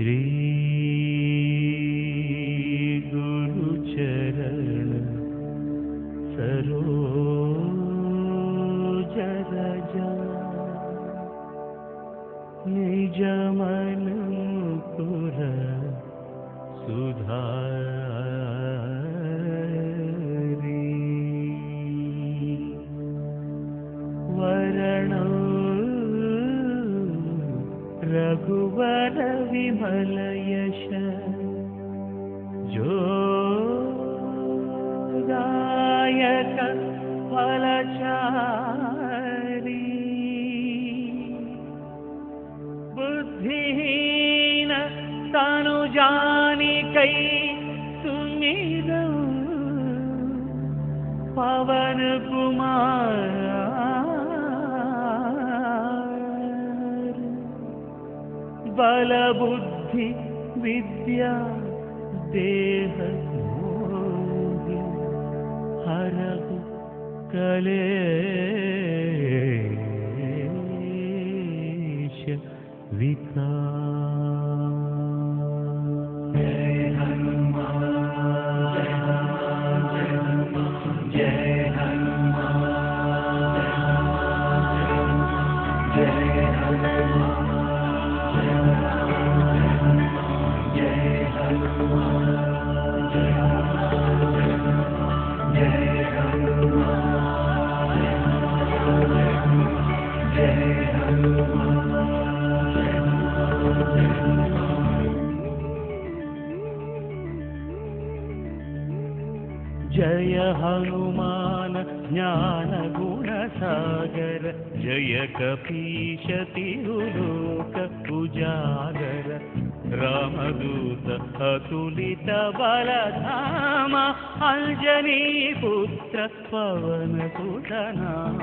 श्री गुरुचरण सरोज रजा। निजमन पुर सुधारी रघुवर विमल यश। जो दायक फलचारी बुद्धिहीन तनु सुमिरौ। पवन कुमार बलबुद्धि विद्या देह हरब कलेश विकार। हनुमान ज्ञान गुणसागर जय कपीश तिरुलोक उजागर। रामदूत अतुलित बलधाम अञ्जनी पुत्र पवन नाम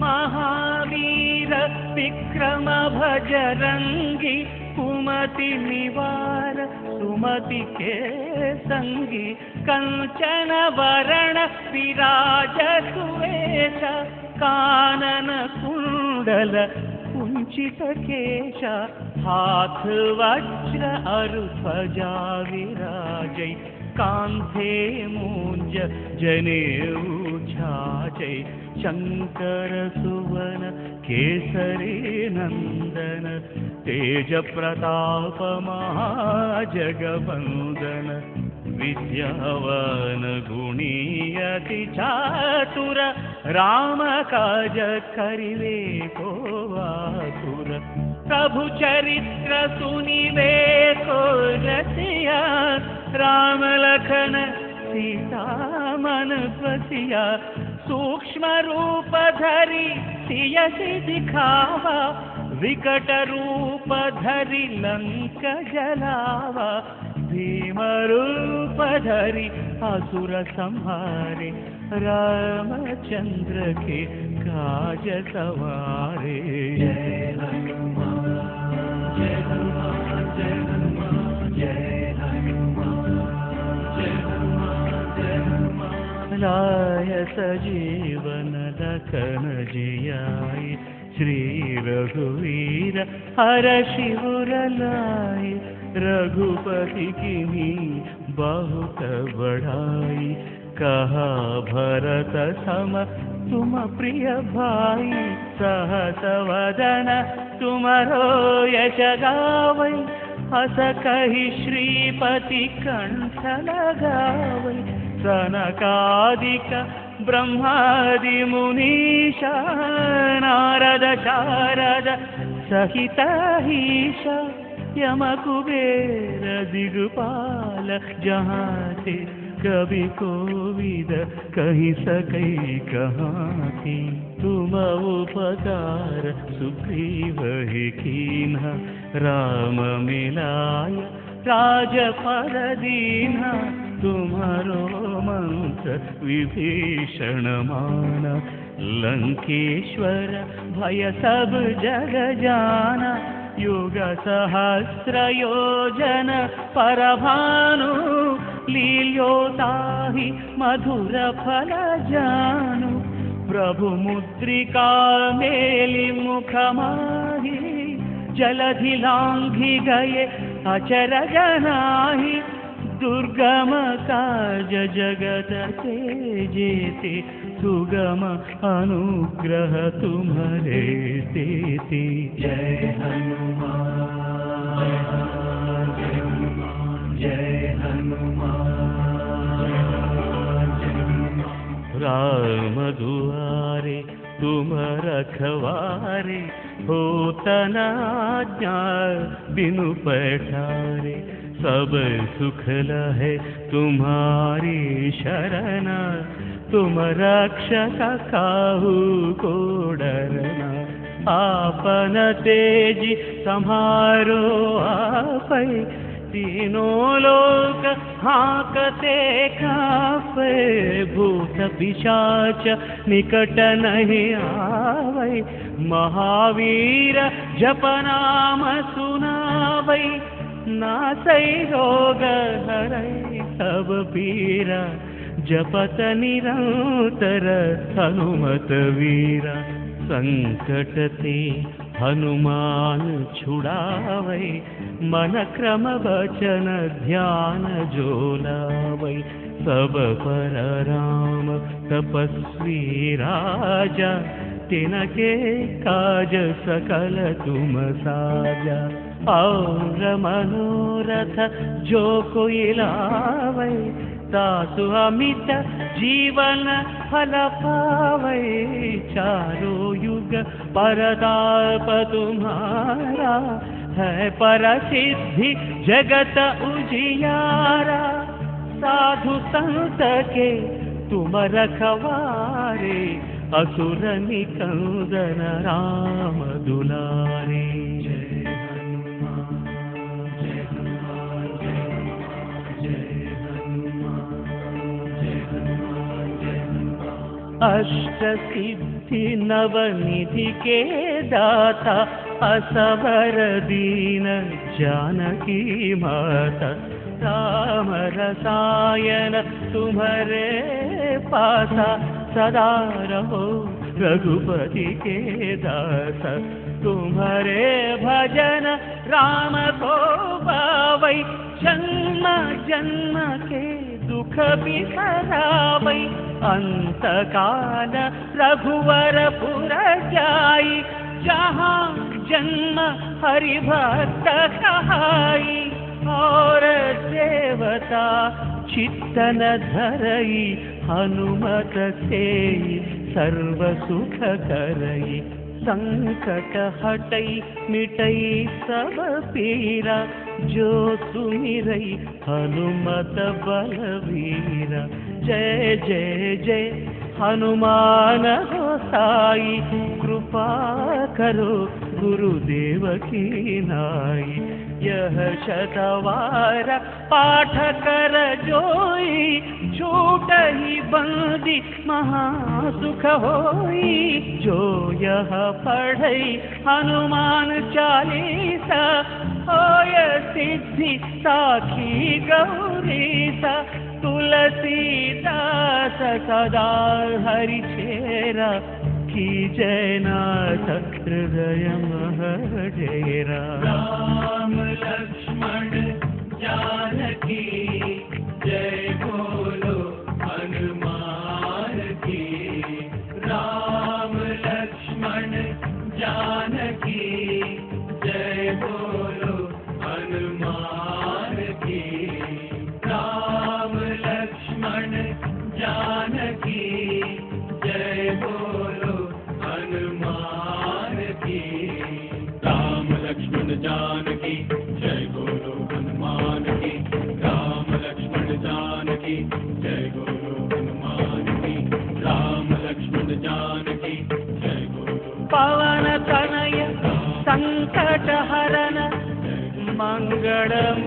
महावीर विक्रम भजरङ्गी कुमति निवार सुमति के सङ्गी कञ्चन वरण विराज सुवेश कानन कुण्डल कुञ्चित केश हाथ वज्र अरु ध्वजा विराजै कान्धे मूञ्ज जनेऊ छाजै शङ्कर सुवन केसरी नन्दन तेज प्रताप महाजगवन्दन विद्यावान गुणी अति चातुर राम काज करिवे को आतुर प्रभु चरित्र सुनिवे को रसिया राम लखन सीता मन बसिया सूक्ष्म रूप धरि सियसि दिखावा, विकट रूप धरि लंक जलावा, भीम रूप धरि असुर संहारे, रामचंद्र के काज सवारे। जय लाय सजीवन लखन जियाय श्री रघुवीर हर शिवर लाय रघुपति किनी बहुत बढ़ाई कहा भरत सम तुम प्रिय भाई सहस वदन तुमरो यश गावै हस कहि श्रीपति कंठ लगावै सनकादिक ब्रह्मादि मुनीशा नारद शारद सहित ईश यम कुबेर दिगपाल जहाँ थे कभी कोविद कहीं सकै कहाँ थी तुम उपकार सुग्रीव ही कीन्हा राम मिलाय राजपद दीन्हा तुम्हारो मंत्र विभीषण माना लंकेश्वर भय सब जग जाना युग सहस्र योजन परभानु लील्योताहि मधुर फल जानु। प्रभु जलधि लांघि गए अचर नाही दुर्गम काज जगत के जेते सुगम अनुग्रह तुम्हारे तेते। जय हनुमान जय हनुमान जय हनुमान। राम दुआरे तुम रखवारे हो तनाज्ञा बिनु पठारे सब सुख लहे तुम्हारी शरण काहू को डरना। आपन तेजी आपै तीनों काफे भूत पिशाच निकट नहीं आवै। महावीर जप नाम सुनावै नासै रोग हरै सब पीरा। जपत निरंतर हनुमत वीरा संकट ते हनुमान छुड़ावै मन क्रम वचन ध्यान जोलावै सब पर राम तपस्वी राजा तिनके काज सकल तुम साजा और मनोरथ जो कोई लावै तासु अमित, जीवन फल पावै। चारो युग परताप तुम्हारा, है पर सिद्धि जगत उजियारा। साधु संत के तुम रखवारे, असुर निकंदन राम दुलारे। हनुमान अष्ट सिद्धि नवनिधि के दाता असवर दीन जानकी माता राम रसायन तुम्हारे पासा सदा रहो रघुपति के दास तुम्हारे भजन राम को पावै जन्म जन्म के दुख बिसरावै। अंत काल रघुवर पुर जाई जहाँ जन्म हरि भक्त कहाई। और देवता चित्तन धरई हनुमत सर्व सुख करई। संकट हटई मिटई सब पीरा जो सुमिरई हनुमत बलवीरा जय जय जय। हनुमान गोसाई कृपा करो गुरुदेव की नाई। यह शतवार पाठ कर जोई छूट ही बंदी महासुख होई। जो यह पढ़ई हनुमान चालीसा होय सिद्धि साखी गौरीसा तुलसीदास सदा हरि चेरा की जयनाथ हृदय लक्ष्मण जानकी। जय बोलो हनुमान की। राम लक्ष्मण जानकी। जय बोलो हनुमान की। राम लक्ष्मण जानकी। जय बोलो हनुमान की। राम लक्ष्मण जानकी। जय बोलो। पवन तनय संकट हरन मंगल